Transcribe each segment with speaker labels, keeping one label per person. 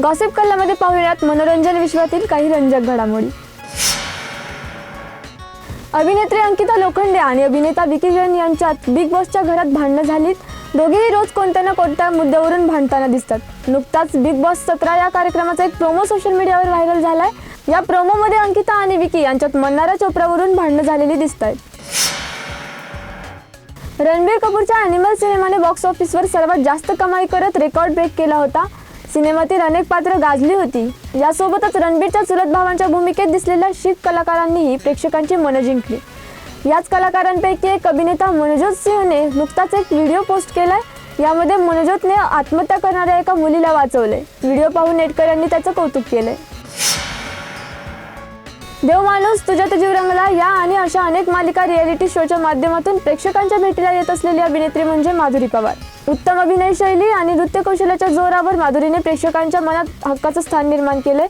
Speaker 1: Gossip कल्लामध्ये पाहुण्यात मनोरंजन विश्वातील काही रंजक घडामोडी. अभिनेत्री अंकिता लोखंडे आणि अभिनेता विकी जैन यांच्यात बिग बॉसच्या घरात भांडणं झालीत. दोघेही रोज कोणत्या ना कोणत्या मुद्द्यावरून भांडताना दिसतात. नुकताच बिग बॉस सतरा या कार्यक्रमाचा एक प्रोमो सोशल मीडियावर व्हायरल झालाय. या प्रोमोमध्ये अंकिता आणि विकी यांच्यात मन्नारा चोप्रावरून भांडणं झालेली दिसत आहेत रणबीर कपूरच्या अॅनिमल सिनेमाने बॉक्स ऑफिसवर सर्वात जास्त कमाई करत रेकॉर्ड ब्रेक केला होता. सिनेमातील अनेक पात्र गाजली होती. यासोबतच रणबीरच्या चुलत भावांच्या भूमिकेत दिसलेल्या शीख कलाकारांनीही प्रेक्षकांची मनं जिंकली. याच कलाकारांपैकी एक अभिनेता मनोजोत सिंहने नुकताच एक व्हिडिओ पोस्ट केलाय. यामध्ये मनोजोतने आत्महत्या करणाऱ्या एका मुलीला वाचवले व्हिडिओ पाहून नेटकऱ्यांनी त्याचं कौतुक केलंय. देव माणूस तुझ्या तुझी रंगला या आणि अशा अनेक मालिका रियालिटी शोच्या माध्यमातून प्रेक्षकांच्या भेटीला येत असलेली अभिनेत्री म्हणजे माधुरी पवार. उत्तम अभिनय शैली आणि नृत्य कौशल्याच्या जोरावर माधुरीने प्रेक्षकांच्या मनात हक्काचं स्थान निर्माण केले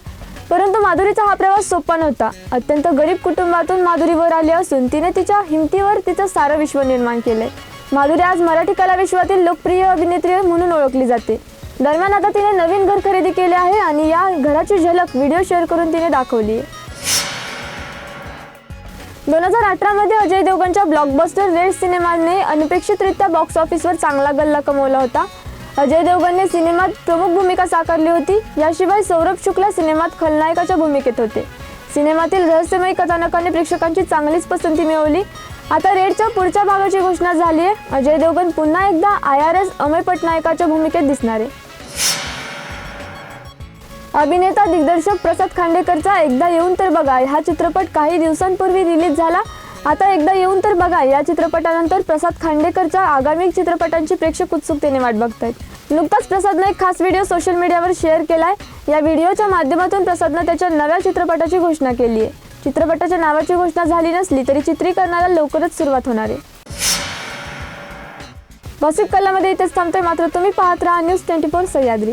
Speaker 1: परंतु माधुरीचा हा प्रवास सोपा नव्हता. अत्यंत गरीब कुटुंबातून माधुरी वर आली असून तिने तिच्या हिमतीवर तिचं सारं विश्व निर्माण केले माधुरी आज मराठी कलाविश्वातील लोकप्रिय अभिनेत्री म्हणून ओळखली जाते. दरम्यान आता तिने नवीन घर खरेदी केले आहे आणि या घराची झलक व्हिडिओ शेअर करून तिने दाखवली आहे. दोन हजार अठरामध्ये अजय देवगणच्या ब्लॉकबस्टर रेड सिनेमाने अनपेक्षितरित्या बॉक्स ऑफिसवर चांगला गल्ला कमवला होता. अजय देवगणने सिनेमात प्रमुख भूमिका साकारली होती. याशिवाय सौरभ शुक्ला सिनेमात खलनायकाच्या भूमिकेत होते. सिनेमातील रहस्यमय कथानकाने प्रेक्षकांची चांगलीच पसंती मिळवली. आता रेडच्या पुढच्या भागाची घोषणा झाली आहे अजय देवगण पुन्हा एकदा आय आर एस अमय पटनायकाच्या भूमिकेत दिसणार. आहे अभिनेता दिग्दर्शक प्रसाद खांडेकरचा एकदा येऊन तर बघा हा चित्रपट काही दिवसांपूर्वी रिलीज झाला. आता एकदा येऊन तर बघा या चित्रपटानंतर प्रसाद खांडेकरच्या आगामी चित्रपटांची प्रेक्षक उत्सुकतेने वाट बघतायत. नुकताच प्रसादनं एक खास व्हिडिओ सोशल मीडियावर शेअर केलाय. या व्हिडिओच्या माध्यमातून प्रसादनं त्याच्या नव्या चित्रपटाची घोषणा केली आहे. चित्रपटाच्या नावाची घोषणा झाली नसली तरी चित्रीकरणाला लवकरच सुरुवात होणार आहे. बसिक कलामध्ये इथेच थांबतोय. मात्र तुम्ही पाहत राहा न्यूज ट्वेंटी फोर सह्याद्री.